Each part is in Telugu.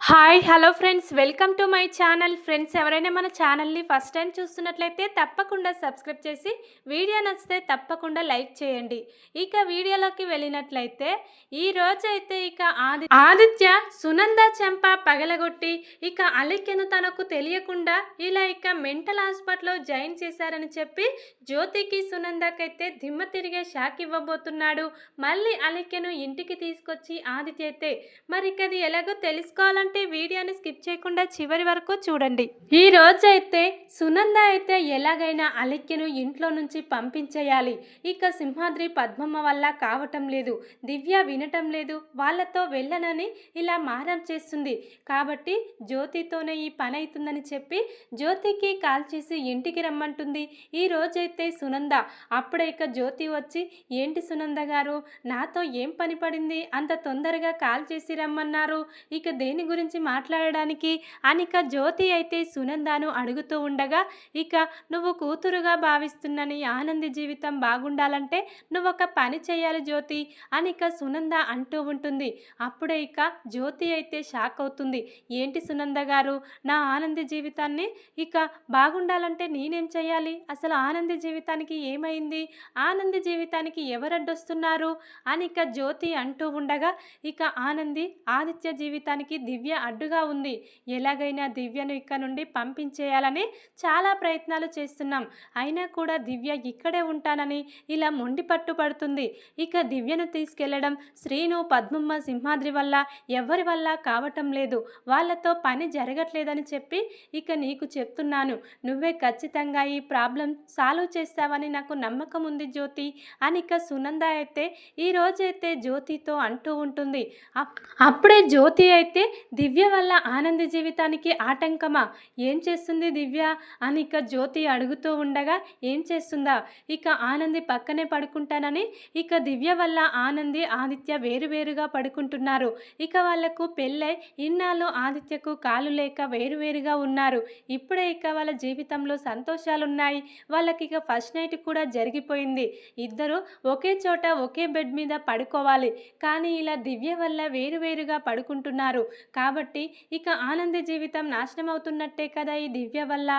Hi hello friends. Welcome to my channel. Friends ఎవరైనా మన ఛానల్ని ఫస్ట్ టైం చూస్తున్నట్లయితే తప్పకుండా సబ్స్క్రైబ్ చేసి వీడియో నచ్చితే తప్పకుండా లైక్ చేయండి. ఇక వీడియోలోకి వెళ్ళినట్లయితే ఈ రోజైతే అయితే ఇక ఆది ఆదిత్య సునంద చెంప పగలగొట్టి ఇక అలిక్యను తనకు తెలియకుండా ఇలా ఇక మెంటల్ హాస్పిటల్లో జాయిన్ చేశారని చెప్పి జ్యోతికి సునందకైతే దిమ్మ తిరిగే షాక్ ఇవ్వబోతున్నాడు. మళ్ళీ అలిక్యను ఇంటికి తీసుకొచ్చి ఆదిత్య అయితే మరి ఇక అది ఎలాగో తెలుసుకోవాలంటే వీడియోని స్కిప్ చేయకుండా చివరి వరకు చూడండి. ఈ రోజైతే సునంద అయితే ఎలాగైనా అలిక్యను ఇంట్లో నుంచి పంపించేయాలి. ఇక సింహాద్రి పద్మమ్మ వల్ల కావటం లేదు. దివ్య వినటం లేదు. వాళ్ళతో వెళ్ళనని ఇలా మారం చేస్తుంది. కాబట్టి జ్యోతితోనే ఈ పని అవుతుందని చెప్పి జ్యోతికి కాల్ చేసి ఇంటికి రమ్మంటుంది. ఈ రోజైతే సునంద. అప్పుడే ఇక జ్యోతి వచ్చి ఏంటి సునంద గారు? నాతో ఏం పని పడింది? అంత తొందరగా కాల్ చేసి రమ్మన్నారు. ఇక దేని గురించి మాట్లాడడానికి అనిక జ్యోతి అయితే సునందాను అడుగుతూ ఉండగా ఇక నువ్వు కూతురుగా భావిస్తున్న నీ ఆనంది జీవితం బాగుండాలంటే నువ్వు ఒక పని చేయాలి జ్యోతి అనిక సునంద అంటూ ఉంటుంది. అప్పుడే ఇక జ్యోతి అయితే షాక్ అవుతుంది. ఏంటి సునంద గారు? నా ఆనంది జీవితాన్ని ఇక బాగుండాలంటే నేనేం చేయాలి? అసలు ఆనంది జీవితానికి ఏమైంది? ఆనంది జీవితానికి ఎవరడ్డొస్తున్నారు? అని ఇక జ్యోతి అంటూ ఉండగా ఇక ఆనంది ఆదిత్య జీవితానికి దివ్య అడ్డుగా ఉంది. ఎలాగైనా దివ్యను ఇక్కడ నుండి పంపించేయాలని చాలా ప్రయత్నాలు చేస్తున్నాం. అయినా కూడా దివ్య ఇక్కడే ఉంటానని ఇలా మొండి పట్టుపడుతుంది ఇక దివ్యను తీసుకెళ్ళడం శ్రీను పద్మమ్మ సింహాద్రి వల్ల ఎవరి వల్ల కావటం లేదు. వాళ్ళతో పని జరగట్లేదని చెప్పి ఇక నీకు చెప్తున్నాను. నువ్వే ఖచ్చితంగా ఈ ప్రాబ్లం సాల్వ్ చేస్తావని నాకు నమ్మకం ఉంది జ్యోతి అని ఇక సునంద అయితే ఈ రోజైతే జ్యోతితో అంటూ ఉంటుంది. అప్పుడే జ్యోతి అయితే దివ్య వల్ల ఆనంది జీవితానికి ఆటంకమా? ఏం చేస్తుంది దివ్య? అని ఇక జ్యోతి అడుగుతూ ఉండగా ఏం చేస్తుందా? ఇక ఆనంది పక్కనే పడుకుంటానని ఇక దివ్య వల్ల ఆనంది ఆదిత్య వేరువేరుగా పడుకుంటున్నారు. ఇక వాళ్ళకు పెళ్ళై ఇన్నాళ్ళు ఆదిత్యకు కాలు లేక వేరువేరుగా ఉన్నారు. ఇప్పుడే ఇక వాళ్ళ జీవితంలో సంతోషాలున్నాయి. వాళ్ళకి ఇక ఫస్ట్ నైట్ కూడా జరిగిపోయింది. ఇద్దరు ఒకే చోట ఒకే బెడ్ మీద పడుకోవాలి. కానీ ఇలా దివ్య వల్ల వేరువేరుగా పడుకుంటున్నారు. కాబట్టి కాబట్టి ఇక ఆనంద జీవితం నాశనం అవుతున్నట్టే కదా ఈ దివ్య వల్ల.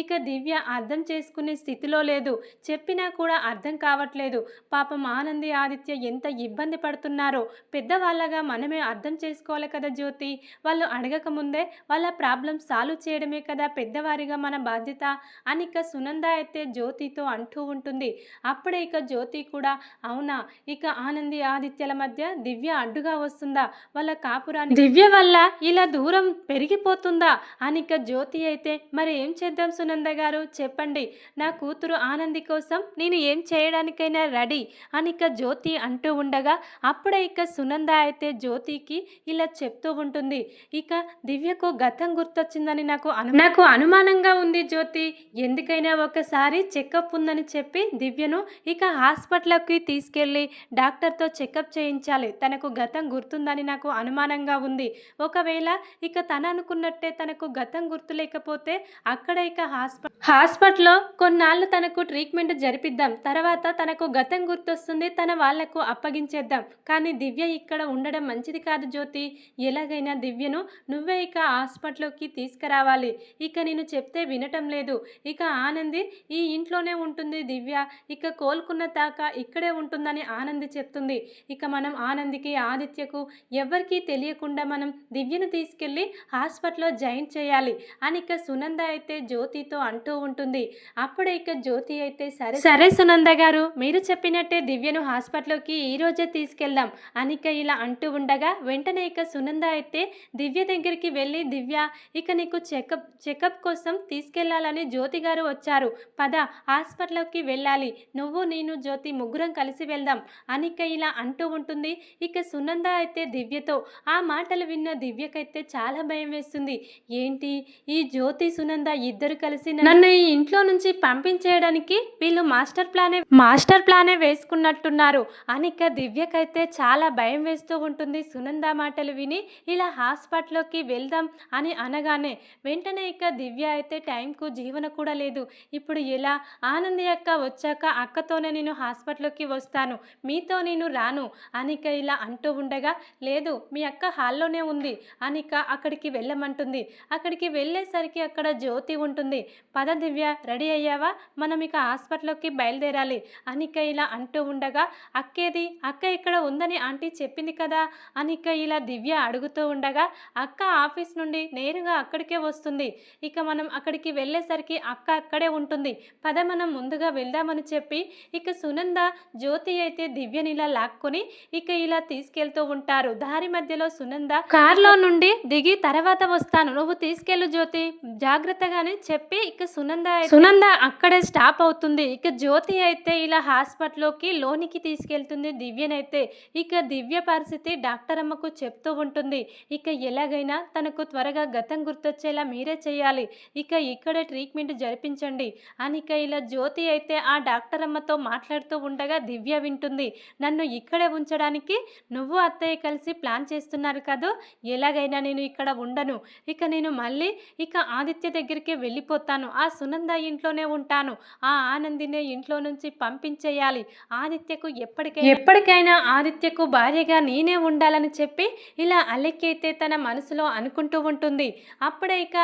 ఇక దివ్య అర్థం చేసుకునే స్థితిలో లేదు. చెప్పినా కూడా అర్థం కావట్లేదు. పాపం ఆనంది ఆదిత్య ఎంత ఇబ్బంది పడుతున్నారో. పెద్దవాళ్ళగా మనమే అర్థం చేసుకోవాలి కదా జ్యోతి. వాళ్ళు అడగక ముందే వాళ్ళ ప్రాబ్లం సాల్వ్ చేయడమే కదా పెద్దవారిగా మన బాధ్యత అని ఇక సునంద అయితే జ్యోతితో అంటూ ఉంటుంది. అప్పుడే ఇక జ్యోతి కూడా అవునా? ఇక ఆనంది ఆదిత్యల మధ్య దివ్య అడ్డుగా వస్తుందా? వాళ్ళ కాపురాన్ని దివ్య వల్ల ఇలా దూరం పెరిగిపోతుందా? అనిక జ్యోతి అయితే మరి ఏం చేద్దాం సునంద గారు? చెప్పండి. నా కూతురు ఆనంది కోసం నేను ఏం చేయడానికైనా రెడీ అనిక జ్యోతి అంటూ ఉండగా అప్పుడే ఇక సునంద అయితే జ్యోతికి ఇలా చెప్తూ ఉంటుంది. ఇక దివ్యకు గతం గుర్తొచ్చిందని నాకు నాకు అనుమానంగా ఉంది జ్యోతి. ఎందుకైనా ఒకసారి చెకప్ ఉందని చెప్పి దివ్యను ఇక హాస్పిటల్కి తీసుకెళ్ళి డాక్టర్తో చెకప్ చేయించాలి. తనకు గతం గుర్తుందని నాకు అనుమానంగా ఉంది. ఒక ఒకవేళ ఇక తన అనుకున్నట్టే తనకు గతం గుర్తు లేకపోతే అక్కడ ఇక హాస్పిటల్ హాస్పిటల్లో కొన్నాళ్ళు తనకు ట్రీట్మెంట్ జరిపిద్దాం. తర్వాత తనకు గతం గుర్తొస్తుంది తన వాళ్ళకు అప్పగించేద్దాం. కానీ దివ్య ఇక్కడ ఉండడం మంచిది కాదు జ్యోతి. ఎలాగైనా దివ్యను నువ్వే ఇక హాస్పిటల్లోకి తీసుకురావాలి. ఇక నేను చెప్తే వినటం లేదు. ఇక ఆనంది ఈ ఇంట్లోనే ఉంటుంది దివ్య. ఇక కోలుకున్న దాకా ఇక్కడే ఉంటుందని ఆనంది చెప్తుంది. ఇక మనం ఆనందికి ఆదిత్యకు ఎవరికీ తెలియకుండా మనం దివ్య దివ్యను తీసుకెళ్ళి హాస్పిటల్లో జాయిన్ చేయాలి అని ఇక సునంద అయితే జ్యోతితో అంటూ ఉంటుంది. అప్పుడే ఇక జ్యోతి అయితే సరే సరే సునంద గారు మీరు చెప్పినట్టే దివ్యను హాస్పిటల్లోకి ఈ రోజే తీసుకెళ్దాం అనిక ఇలా అంటూ ఉండగా వెంటనే ఇక సునంద అయితే దివ్య దగ్గరికి వెళ్ళి దివ్య ఇక నీకు చెకప్ చెకప్ కోసం తీసుకెళ్ళాలని జ్యోతి గారు వచ్చారు. పద హాస్పిటల్లోకి వెళ్ళాలి. నువ్వు నేను జ్యోతి ముగ్గురం కలిసి వెళ్దాం అనిక ఇలా అంటూ ఉంటుంది. ఇక సునంద అయితే దివ్యతో ఆ మాటలు విన్న దివ్యకైతే చాలా భయం వేస్తుంది. ఏంటి? ఈ జ్యోతి సునంద ఇద్దరు కలిసి నన్ను ఈ ఇంట్లో నుంచి పంపించేయడానికి వీళ్ళు మాస్టర్ ప్లానే మాస్టర్ ప్లానే వేసుకున్నట్టున్నారు. అనిక దివ్యకైతే చాలా భయం వేస్తూ ఉంటుంది. సునంద మాటలు విని ఇలా హాస్పిటల్లోకి వెళ్దాం అని అనగానే వెంటనే ఇక దివ్య అయితే టైంకు జీవన కూడా లేదు. ఇప్పుడు ఎలా? ఆనంది అక్క వచ్చాక అక్కతోనే నేను హాస్పిటల్లోకి వస్తాను. మీతో నేను రాను. అనిక ఇలా అంటూ ఉండగా లేదు మీ అక్క హాల్లోనే ఉంది. అనిక అక్కడికి వెళ్ళమంటుంది. అక్కడికి వెళ్ళేసరికి అక్కడ జ్యోతి ఉంటుంది. పద దివ్య రెడీ అయ్యావా? మనం ఇక హాస్పిటల్లోకి బయలుదేరాలి అనిక ఇలా అంటూ ఉండగా అక్కేది అక్క ఇక్కడ ఉందని ఆంటీ చెప్పింది కదా అనిక ఇలా దివ్య అడుగుతూ ఉండగా అక్క ఆఫీస్ నుండి నేరుగా అక్కడికే వస్తుంది. ఇక మనం అక్కడికి వెళ్ళేసరికి అక్క అక్కడే ఉంటుంది. పద మనం ముందుగా వెళ్దామని చెప్పి ఇక సునంద జ్యోతి అయితే దివ్యని ఇలా లాక్కొని ఇక ఇలా తీసుకెళ్తూ ఉంటారు. దారి మధ్యలో సునంద కార్లో నుండి దిగి తర్వాత వస్తాను. నువ్వు తీసుకెళ్ళు జ్యోతి. జాగ్రత్తగానే చెప్పి ఇక సునంద సునంద అక్కడే స్టాప్ అవుతుంది. ఇక జ్యోతి అయితే ఇలా హాస్పిటల్లోకి లోనికి తీసుకెళ్తుంది. దివ్యనైతే ఇక దివ్య పరిస్థితి డాక్టర్ అమ్మకు చెప్తూ ఉంటుంది. ఇక ఎలాగైనా తనకు త్వరగా గతం గుర్తొచ్చేలా మీరే చేయాలి. ఇక ఇక్కడే ట్రీట్మెంట్ జరిపించండి అని ఇక ఇలా జ్యోతి అయితే ఆ డాక్టర్ అమ్మతో మాట్లాడుతూ ఉండగా దివ్య వింటుంది. నన్ను ఇక్కడే ఉంచడానికి నువ్వు అత్తయ్య కలిసి ప్లాన్ చేస్తున్నారు కదా? ఎలాగైనా నేను ఇక్కడ ఉండను. ఇక నేను మళ్ళీ ఇక ఆదిత్య దగ్గరికి వెళ్ళిపోతాను. ఆ సునంద ఇంట్లోనే ఉంటాను. ఆ ఆనందినే ఇంట్లో నుంచి పంపించేయాలి. ఆదిత్యకు ఎప్పటికైనా ఎప్పటికైనా ఆదిత్యకు భార్యగా నేనే ఉండాలని చెప్పి ఇలా అలెక్కైతే తన మనసులో అనుకుంటూ ఉంటుంది. అప్పుడే ఇక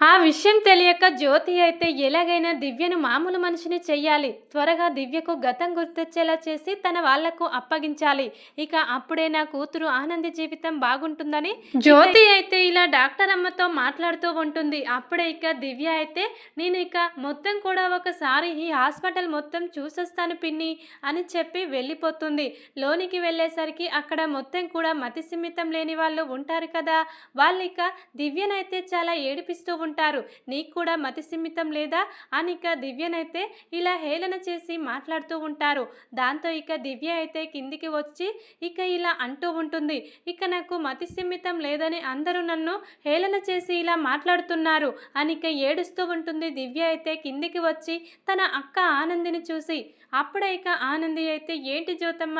ఆ విషయం తెలియక జ్యోతి అయితే ఎలాగైనా దివ్యను మామూలు మనిషిని చెయ్యాలి. త్వరగా దివ్యకు గతం గుర్తొచ్చేలా చేసి తన వాళ్ళకు అప్పగించాలి. ఇక అప్పుడే నా కూతురు ఆనంది జీవితం బాగుంటుందని జ్యోతి అయితే ఇలా డాక్టర్ అమ్మతో మాట్లాడుతూ ఉంటుంది. అప్పుడే ఇక దివ్య అయితే నేను ఇక మొత్తం కూడా ఒకసారి ఈ హాస్పిటల్ మొత్తం చూసొస్తాను పిన్ని అని చెప్పి వెళ్ళిపోతుంది. లోనికి వెళ్ళేసరికి అక్కడ మొత్తం కూడా మతి సిమితం లేని వాళ్ళు ఉంటారు కదా. వాళ్ళు ఇక దివ్యనైతే చాలా ఏడిపిస్తూ ఉంటారు. నీకు కూడా మతి లేదా? అని ఇక దివ్యనైతే ఇలా హేళన చేసి మాట్లాడుతూ ఉంటారు. దాంతో ఇక దివ్య అయితే కిందికి వచ్చి ఇక ఇలా అంటూ ఉంటుంది. ఇక నాకు మతి లేదని అందరూ నన్ను హేళన చేసి ఇలా మాట్లాడుతున్నారు. అని ఇక ఏడుస్తూ ఉంటుంది. దివ్య అయితే కిందికి వచ్చి తన అక్క ఆనందిని చూసి అప్పుడే ఇక ఆనంది అయితే ఏంటి జ్యోతమ్మ?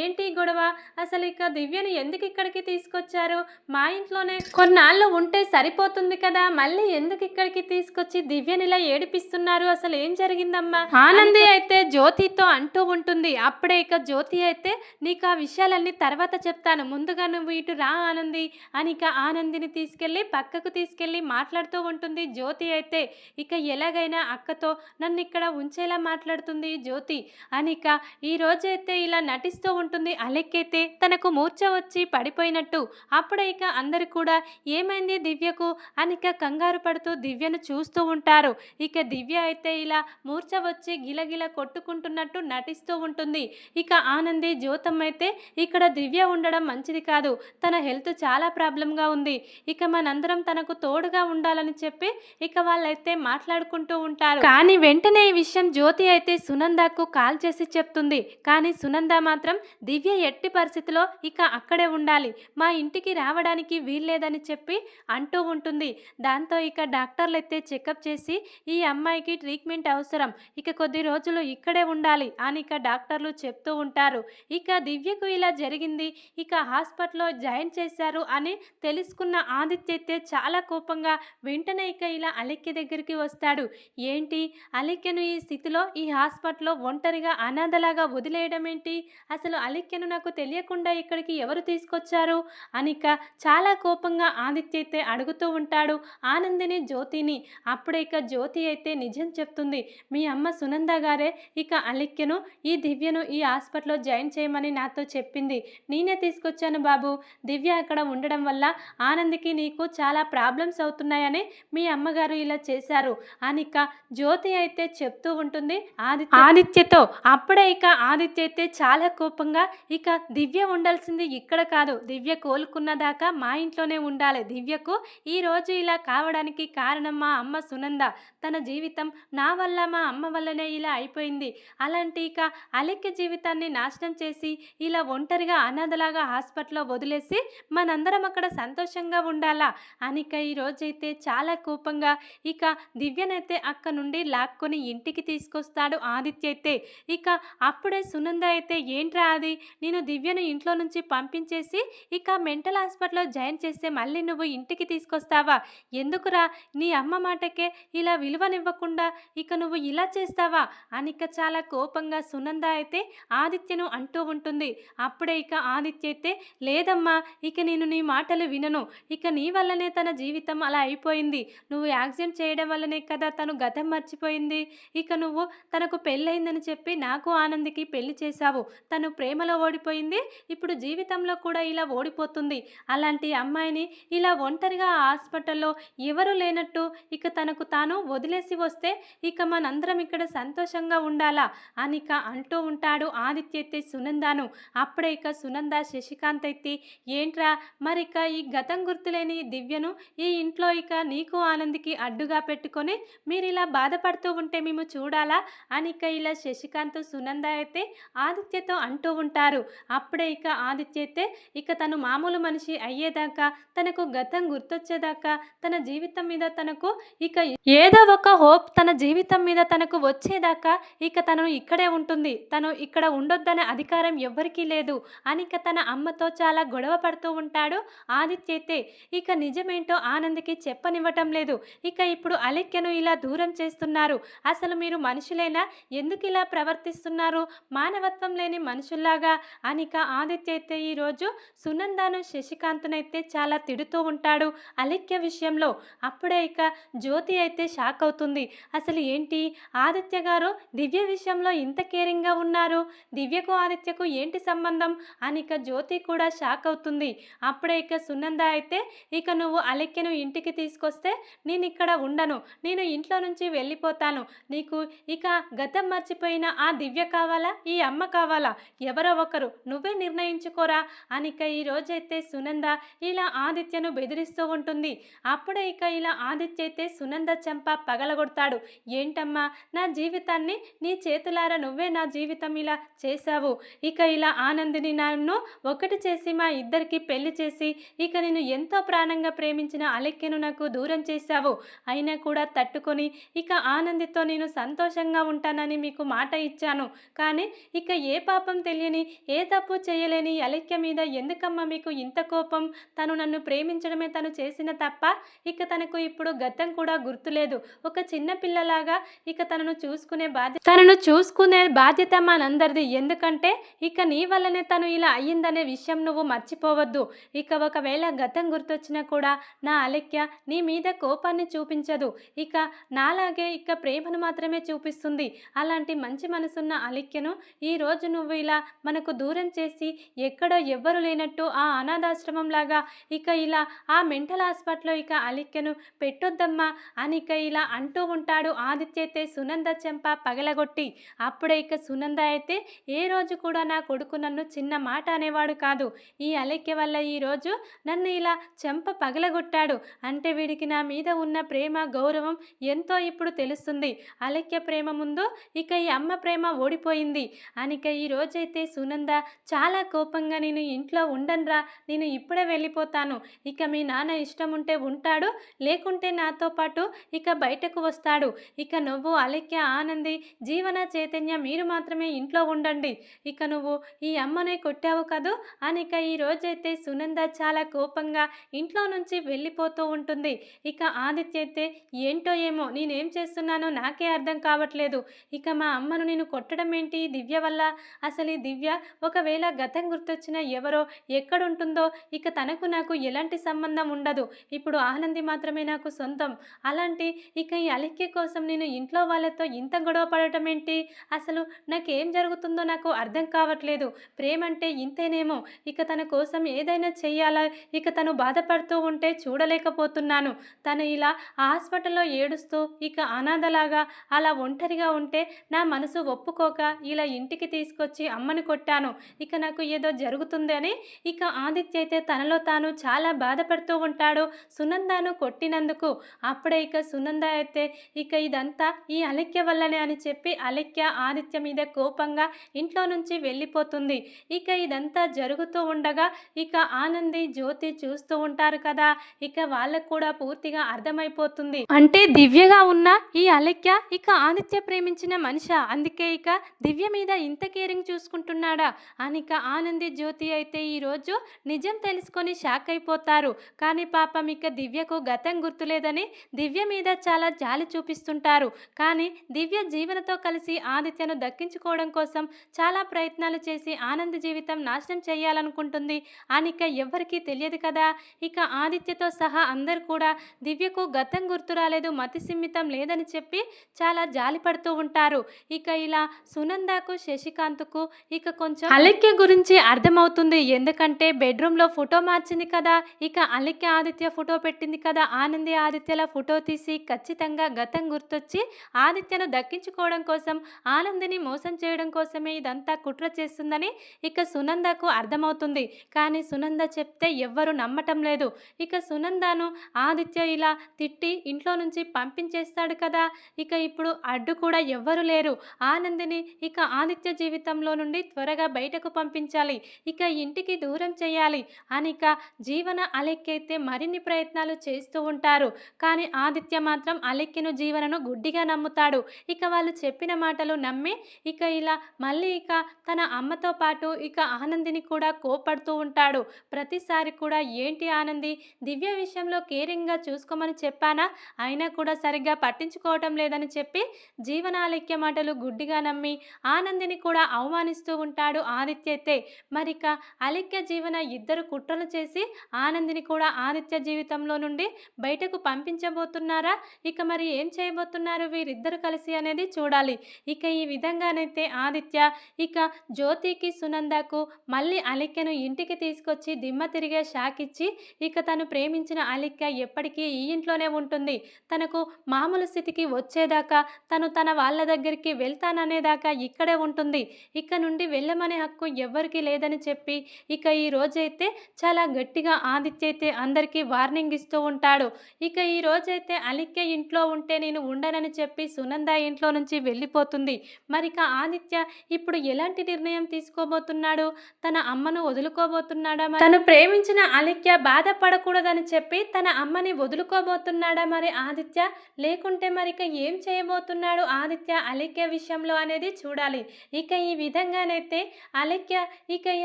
ఏంటి గొడవ? అసలు ఇక దివ్యను ఎందుకు ఇక్కడికి తీసుకొచ్చారు? మా ఇంట్లోనే కొన్నాళ్ళు ఉంటే సరిపోతుంది కదా! మళ్ళీ ఎందుకు ఇక్కడికి తీసుకొచ్చి దివ్యని ఇలా ఏడిపిస్తున్నారు? అసలు ఏం జరిగిందమ్మా? ఆనంది అయితే జ్యోతితో అంటూ ఉంటుంది. అప్పుడే ఇక జ్యోతి అయితే నీకు ఆ విషయాలన్నీ తర్వాత చెప్తాను. ముందుగా నువ్వు ఇటు రా ఆనంది అని ఇక ఆనందిని తీసుకెళ్ళి పక్కకు తీసుకెళ్ళి మాట్లాడుతూ ఉంటుంది. జ్యోతి అయితే ఇక ఎలాగైనా అక్కతో నన్ను ఇక్కడ ఉంచేలా మాట్లాడుతుంది. జ్యోతి అనిక ఈ రోజైతే ఇలా నటిస్తూ ఉంటుంది. అలెక్కైతే తనకు మూర్ఛ వచ్చి పడిపోయినట్టు. అప్పుడే ఇక అందరు కూడా ఏమైంది దివ్యకు? అనిక కంగారు పడుతూ దివ్యను చూస్తూ ఉంటారు. ఇక దివ్య అయితే ఇలా మూర్ఛ వచ్చి గిలగిల కొట్టుకుంటున్నట్టు నటిస్తూ ఉంటుంది. ఇక ఆనంది జ్యోతమ్మ అయితే ఇక్కడ దివ్య ఉండడం మంచిది కాదు. తన హెల్త్ చాలా ప్రాబ్లంగా ఉంది. ఇక మనందరం తనకు తోడుగా ఉండాలని చెప్పి ఇక వాళ్ళైతే మాట్లాడుకుంటూ ఉంటారు. కానీ వెంటనే ఈ విషయం జ్యోతి అయితే సునందకు కాల్ చేసి చెప్తుంది. కానీ సునంద మాత్రం దివ్య ఎట్టి పరిస్థితిలో ఇక అక్కడే ఉండాలి. మా ఇంటికి రావడానికి వీల్లేదని చెప్పి అంటూ ఉంటుంది. దాంతో ఇక డాక్టర్లు అయితే చెకప్ చేసి ఈ అమ్మాయికి ట్రీట్మెంట్ అవసరం. ఇక కొద్ది రోజులు ఇక్కడే ఉండాలి అని ఇక డాక్టర్లు చెప్తూ ఉంటారు. ఇక దివ్యకు ఇలా జరిగింది. ఇక హాస్పిటల్లో జాయిన్ చేశారు అని తెలుసుకున్న ఆదిత్య అయితే చాలా కోపంగా వెంటనే ఇక ఇలా అలెక్య దగ్గరికి వస్తాడు. ఏంటి? అలెక్యను ఈ స్థితిలో ఈ హాస్పిటల్లో ఒంటరిగా అనాథలాగా వదిలేయడం ఏంటి? అసలు అలిక్యను నాకు తెలియకుండా ఇక్కడికి ఎవరు తీసుకొచ్చారు? అనిక చాలా కోపంగా ఆదిత్య అయితే అడుగుతూ ఉంటాడు. ఆనందిని జ్యోతిని. అప్పుడే ఇక జ్యోతి అయితే నిజం చెప్తుంది. మీ అమ్మ సునంద గారే ఇక అలిక్యను ఈ దివ్యను ఈ హాస్పిటల్లో జాయిన్ చేయమని నాతో చెప్పింది. నేనే తీసుకొచ్చాను బాబు. దివ్య అక్కడ ఉండడం వల్ల ఆనంద్కి నీకు చాలా ప్రాబ్లమ్స్ అవుతున్నాయని మీ అమ్మగారు ఇలా చేశారు. అనిక జ్యోతి అయితే చెప్తూ ఉంటుంది. ఆదిత్య ఆదిత్యతో. అప్పుడే ఇక ఆదిత్య అయితే చాలా కోపంగా ఇక దివ్య ఉండాల్సింది ఇక్కడ కాదు. దివ్య కోలుకున్న దాకా మా ఇంట్లోనే ఉండాలి. దివ్యకు ఈ రోజు ఇలా కావడానికి కారణం మా అమ్మ సునంద. తన జీవితం నా వల్ల మా అమ్మ వల్లనే ఇలా అయిపోయింది. అలాంటి ఇక అలెక్య జీవితాన్ని నాశనం చేసి ఇలా ఒంటరిగా అనాథలాగా హాస్పిటల్లో వదిలేసి మనందరం అక్కడ సంతోషంగా ఉండాలా? అనిక ఈరోజైతే చాలా కోపంగా ఇక దివ్యనైతే అక్క నుండి లాక్కొని ఇంటికి తీసుకొస్తాడు ఆదిత్య అయితే. అయితే ఇక అప్పుడే సునంద అయితే ఏంట్రా అది? నేను దివ్యను ఇంట్లో నుంచి పంపించేసి ఇక మెంటల్ హాస్పిటల్లో జాయిన్ చేస్తే మళ్ళీ నువ్వు ఇంటికి తీసుకొస్తావా? ఎందుకురా? నీ అమ్మ మాటకే ఇలా విలువనివ్వకుండా ఇక నువ్వు ఇలా చేస్తావా? అని ఇక చాలా కోపంగా సునంద అయితే ఆదిత్యను అంటూ ఉంటుంది. అప్పుడే ఇక ఆదిత్య అయితే లేదమ్మా ఇక నేను నీ మాటలు వినను. ఇక నీ వల్లనే తన జీవితం అలా అయిపోయింది. నువ్వు యాక్సిడెంట్ చేయడం వల్లనే కదా తను గతం మర్చిపోయింది. ఇక నువ్వు తనకు పెళ్ళయిందని చెప్పి నాకు ఆనందికి పెళ్ళి చేశావు. తను ప్రేమలో ఓడిపోయింది. ఇప్పుడు జీవితంలో కూడా ఇలా ఓడిపోతుంది. అలాంటి అమ్మాయిని ఇలా ఒంటరిగా హాస్పిటల్లో ఎవరు లేనట్టు ఇక తనకు తాను వదిలేసి వస్తే ఇక మనందరం ఇక్కడ సంతోషంగా ఉండాలా? అని ఇక అంటూ ఉంటాడు ఆదిత్య అయితే సునందాను. అప్పుడే ఇక సునంద శశికాంత్ ఎత్తి ఏంట్రా? మరి ఇక ఈ గతం గుర్తులేని దివ్యను ఈ ఇంట్లో ఇక నీకు ఆనందికి అడ్డుగా పెట్టుకొని మీరు ఇలా బాధపడుతూ ఉంటే మేము చూడాలా? అని ఇక ఇలా శశికాంత్ సునంద అయితే ఆదిత్యతో అంటూ ఉంటారు. అప్పుడే ఇక ఆదిత్య అయితే ఇక తను మామూలు మనిషి అయ్యేదాకా తనకు గతం గుర్తొచ్చేదాకా తన జీవితం మీద తనకు ఇక ఏదో ఒక హోప్ తన జీవితం మీద తనకు వచ్చేదాకా ఇక తను ఇక్కడే ఉంటుంది. తను ఇక్కడ ఉండొద్దనే అధికారం ఎవ్వరికీ లేదు. అని ఇక తన అమ్మతో చాలా గొడవ పడుతూ ఉంటాడు ఆదిత్య అయితే ఇక నిజమేంటో ఆనంద్కి చెప్పనివ్వటం లేదు. ఇక ఇప్పుడు అలెక్యను ఇలా దూరం చేస్తున్నారు. అసలు మీరు మనుషులైనా? ఎందుకు ఇలా ప్రవర్తిస్తున్నారు? మానవత్వం లేని మనుషుల్లాగా అనిక ఆదిత్య అయితే ఈరోజు సునందాను శశికాంత్నైతే చాలా తిడుతూ ఉంటాడు. అలెక్య విషయంలో అప్పుడే ఇక జ్యోతి అయితే షాక్ అవుతుంది. అసలు ఏంటి? ఆదిత్య గారు దివ్య విషయంలో ఇంత కేరింగ్గా ఉన్నారు? దివ్యకు ఆదిత్యకు ఏంటి సంబంధం? అనిక జ్యోతి కూడా షాక్ అవుతుంది. అప్పుడే ఇక సునంద అయితే ఇక నువ్వు అలెక్యను ఇంటికి తీసుకొస్తే నేను ఇక్కడ ఉండను. నేను ఇంట్లో నుంచి వెళ్ళిపోతాను. నీకు ఇక గతం మర్చిపోయిన ఆ దివ్య కావాలా? ఈ అమ్మ కావాలా? ఎవరో ఒకరు. నువ్వే నిర్ణయించుకోరా? అని ఇక ఈ రోజైతే సునంద ఇలా ఆదిత్యను బెదిరిస్తూ ఉంటుంది. అప్పుడే ఇక ఇలా ఆదిత్య అయితే సునంద చెంప పగలగొడతాడు. ఏంటమ్మా? నా జీవితాన్ని నీ చేతులారా నువ్వే నా జీవితం ఇలా చేశావు. ఇక ఇలా ఆనందిని నన్ను ఒకటి చేసి మా ఇద్దరికి పెళ్ళి చేసి ఇక నేను ఎంతో ప్రాణంగా ప్రేమించిన అలెక్కెను నాకు దూరం చేశావు. అయినా కూడా తట్టుకొని ఇక ఆనందితో నేను సంతోషంగా ఉంటానని మీకు మాట ఇచ్చాను. కానీ ఇక ఏ పాపం తెలియని ఏ తప్పు చేయలేని అలిక్య మీద ఎందుకమ్మా మీకు ఇంత కోపం? తను నన్ను ప్రేమించడమే తను చేసిన తప్ప ఇక తనకు ఇప్పుడు గతం కూడా గుర్తులేదు. ఒక చిన్న పిల్లలాగా ఇక తనను చూసుకునే బాధ్యత తనను చూసుకునే బాధ్యత మనందరిది. ఎందుకంటే ఇక నీ వల్లనే తను ఇలా అయ్యిందనే విషయం నువ్వు మర్చిపోవద్దు. ఇక ఒకవేళ గతం గుర్తొచ్చినా కూడా నా అలెక్య నీ మీద కోపాన్ని చూపించదు. ఇక నాలాగే ఇక ప్రేమను మాత్రమే చూపిస్తుంది. అలాంటి మంచి మనసున్న అలిక్యను ఈ రోజు నువ్వు ఇలా మనకు దూరం చేసి ఎక్కడో ఎవ్వరు లేనట్టు ఆ అనాథాశ్రమంలాగా ఇక ఇలా ఆ మెంటల్ హాస్పిటల్లో ఇక అలిక్యను పెట్టొద్దమ్మా అని ఇక ఇలా అంటూ ఉంటాడు ఆదిత్య అయితే సునంద చెంప పగలగొట్టి. అప్పుడే ఇక సునంద అయితే ఏ రోజు కూడా నా కొడుకు నన్ను చిన్న మాట అనేవాడు కాదు. ఈ అలిక్య వల్ల ఈరోజు నన్ను ఇలా చెంప పగలగొట్టాడు. అంటే వీడికి నా మీద ఉన్న ప్రేమ గౌరవం ఎంతో ఇప్పుడు తెలుస్తుంది. అలక్య ప్రేమ ముందు ఇక ఈ అమ్మ ప్రేమ ఓడిపోయింది. అనిక ఈ రోజైతే సునంద చాలా కోపంగా నేను ఇంట్లో ఉండనురా నేను ఇప్పుడే వెళ్ళిపోతాను. ఇక మీ నాన్న ఇష్టం ఉంటే ఉంటాడు లేకుంటే నాతో పాటు ఇక బయటకు వస్తాడు. ఇక నువ్వు అలెక్య ఆనంది జీవన చైతన్య మీరు మాత్రమే ఇంట్లో ఉండండి. ఇక నువ్వు ఈ అమ్మనే కొట్టావు కదూ? అనిక ఈ రోజైతే సునంద చాలా కోపంగా ఇంట్లో నుంచి వెళ్ళిపోతూ ఉంటుంది. ఇక ఆదిత్య అయితే ఏంటో ఏమో నేనేం చేస్తున్నానో నాకే అర్థం కావట్లేదు. ఇక మా అమ్మను నేను కొట్టడం ఏంటి? దివ్య వల్ల అసలు ఈ దివ్య ఒకవేళ గతం గుర్తొచ్చిన ఎవరో ఎక్కడుంటుందో ఇక తనకు నాకు ఎలాంటి సంబంధం ఉండదు. ఇప్పుడు ఆనంది మాత్రమే నాకు సొంతం. అలాంటి ఇక ఈ అలిక్య కోసం నేను ఇంట్లో వాళ్ళతో ఇంత గొడవ పడటం ఏంటి? అసలు నాకేం జరుగుతుందో నాకు అర్థం కావట్లేదు. ప్రేమ అంటే ఇంతేనేమో. ఇక తన కోసం ఏదైనా చెయ్యాలా? ఇక తను బాధపడుతూ ఉంటే చూడలేకపోతున్నాను. తను ఇలా హాస్పిటల్లో ఏడుస్తూ ఇక అనాథలాగా అలా ఒంటరిగా ఉంటే నా మనసు ఒప్పుకోక ఇలా ఇంటికి తీసుకొచ్చి అమ్మని కొట్టాను. ఇక నాకు ఏదో జరుగుతుంది అని ఇక ఆదిత్య అయితే తనలో తాను చాలా బాధపడుతూ ఉంటాడు సునందాను కొట్టినందుకు. అప్పుడే ఇక సునంద అయితే ఇక ఇదంతా ఈ అలక్య వల్లనే అని చెప్పి అలక్య ఆదిత్య మీద కోపంగా ఇంట్లో నుంచి వెళ్ళిపోతుంది. ఇక ఇదంతా జరుగుతూ ఉండగా ఇక ఆనంది జ్యోతి చూస్తూ ఉంటారు కదా ఇక వాళ్ళకు కూడా పూర్తిగా అర్థమైపోతుంది. అంటే దివ్యగా ఉన్న ఈ అలక్య ఇక ఆదిత్య ప్రేమించిన మనిషి? అందుకే ఇక దివ్య మీద ఇంత కేరింగ్ చూసుకుంటున్నాడా? అనిక ఇక ఆనంది జ్యోతి అయితే ఈరోజు నిజం తెలుసుకొని షాక్ అయిపోతారు. కానీ పాపం ఇక దివ్యకు గతం గుర్తులేదని దివ్య మీద చాలా జాలి చూపిస్తుంటారు. కానీ దివ్య జీవనతో కలిసి ఆదిత్యను దక్కించుకోవడం కోసం చాలా ప్రయత్నాలు చేసి ఆనంద్ జీవితం నాశనం చేయాలనుకుంటుంది. అనిక ఎవ్వరికీ తెలియదు కదా. ఇక ఆదిత్యతో సహా అందరు కూడా దివ్యకు గతం గుర్తు రాలేదు మతి సిమ్మితం లేదని చెప్పి చాలా జాలి పడుతూ ఉంటారు. ఇక ఇలా సునందాకు శశికాంత్కు ఇక కొంచెం అలక్య గురించి అర్థమవుతుంది. ఎందుకంటే బెడ్రూమ్లో ఫోటో మార్చింది కదా ఇక అలక్య ఆదిత్య ఫోటో పెట్టింది కదా ఆనంది ఆదిత్యల ఫోటో తీసి ఖచ్చితంగా గతం గుర్తొచ్చి ఆదిత్యను దక్కించుకోవడం కోసం ఆనందిని మోసం చేయడం కోసమే ఇదంతా కుట్ర చేస్తుందని ఇక సునందకు అర్థమవుతుంది. కానీ సునంద చెప్తే ఎవ్వరు నమ్మటం లేదు. ఇక సునందను ఆదిత్య ఇలా తిట్టి ఇంట్లో నుంచి పంపించేస్తాడు కదా ఇక ఇప్పుడు అడ్డు కూడా ఎవ్వరు లేరు. ఆనందిని ఇక ఆదిత్య జీవితంలో నుండి త్వరగా బయటకు పంపించాలి. ఇక ఇంటికి దూరం చేయాలి అని ఇక జీవన అలెక్కైతే మరిన్ని ప్రయత్నాలు చేస్తూ ఉంటారు. కానీ ఆదిత్య మాత్రం అలెక్కిను జీవనను గుడ్డిగా నమ్ముతాడు. ఇక వాళ్ళు చెప్పిన మాటలు నమ్మి ఇక ఇలా మళ్ళీ ఇక తన అమ్మతో పాటు ఇక ఆనందిని కూడా కోపడుతూ ఉంటాడు. ప్రతిసారి కూడా ఏంటి ఆనంది? దివ్య విషయంలో కేరింగ్గా చూసుకోమని చెప్పానా? అయినా కూడా సరిగ్గా పట్టించుకోవటం లేదని చెప్పి జీవనాలిక్య మాటలు గుడ్డిగా నమ్మి ఆనందిని కూడా అవమానిస్తూ ఉంటాడు ఆదిత్య అయితే. మరిక అలిక్య జీవన ఇద్దరు కుట్రలు చేసి ఆనందిని కూడా ఆదిత్య జీవితంలో నుండి బయటకు పంపించబోతున్నారా? ఇక మరి ఏం చేయబోతున్నారు వీరిద్దరు కలిసి అనేది చూడాలి. ఇక ఈ విధంగానైతే ఆదిత్య ఇక జ్యోతికి సునందకు మళ్ళీ అలిక్యను ఇంటికి తీసుకొచ్చి దిమ్మ తిరిగే షాక్ ఇచ్చి ఇక తను ప్రేమించిన అలిక్య ఎప్పటికీ ఈ ఇంట్లోనే ఉంటుంది. తనకు మామూలు స్థితికి వచ్చేదాకా తను తన వాళ్ళ దగ్గరికి వెళ్తాననేదాకా ఇక్కడే ఉంటుంది. ఇక్కడ నుండి వెళ్ళమనే హక్కు ఎవ్వరికీ లేదని చెప్పి ఇక ఈ రోజైతే చాలా గట్టిగా ఆదిత్య అయితే అందరికీ వార్నింగ్ ఇస్తూ ఉంటాడు. ఇక ఈ రోజైతే అలిక్య ఇంట్లో ఉంటే నేను ఉండనని చెప్పి సునంద ఇంట్లో నుంచి వెళ్ళిపోతుంది. మరిక ఆదిత్య ఇప్పుడు ఎలాంటి నిర్ణయం తీసుకోబోతున్నాడు? తన అమ్మను వదులుకోబోతున్నాడా తను ప్రేమించిన అలిక్య బాధపడకూడదని చెప్పి తన అమ్మని వదులుకోబోతున్నాడా మరి ఆదిత్య? లేకుంటే మరిక ఏం చేయబోతున్నాడు ఆదిత్య అలిక్య? విషయంలో అనేది చూడాలి. ఇక ఈ విధంగానైతే అలెక్య ఇక ఈ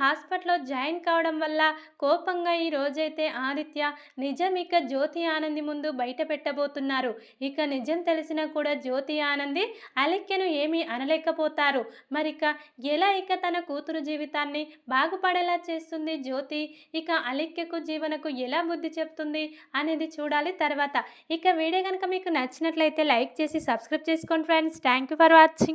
హాస్పిటల్లో జాయిన్ కావడం వల్ల కోపంగా ఈ రోజైతే ఆదిత్య నిజం ఇక జ్యోతి ఆనంది ముందు బయట పెట్టబోతున్నారు. ఇక నిజం తెలిసినా కూడా జ్యోతి ఆనంది అలిక్యను ఏమీ అనలేకపోతారు. మరిక ఎలా ఇక తన కూతురు జీవితాన్ని బాగుపడేలా చేస్తుంది జ్యోతి? ఇక అలిక్యకు జీవనకు ఎలా బుద్ధి చెప్తుంది అనేది చూడాలి తర్వాత. ఇక వీడియో కనుక మీకు నచ్చినట్లయితే లైక్ చేసి సబ్స్క్రైబ్ చేసుకోండి ఫ్రెండ్స్. థ్యాంక్ యూ ఫర్ পারছি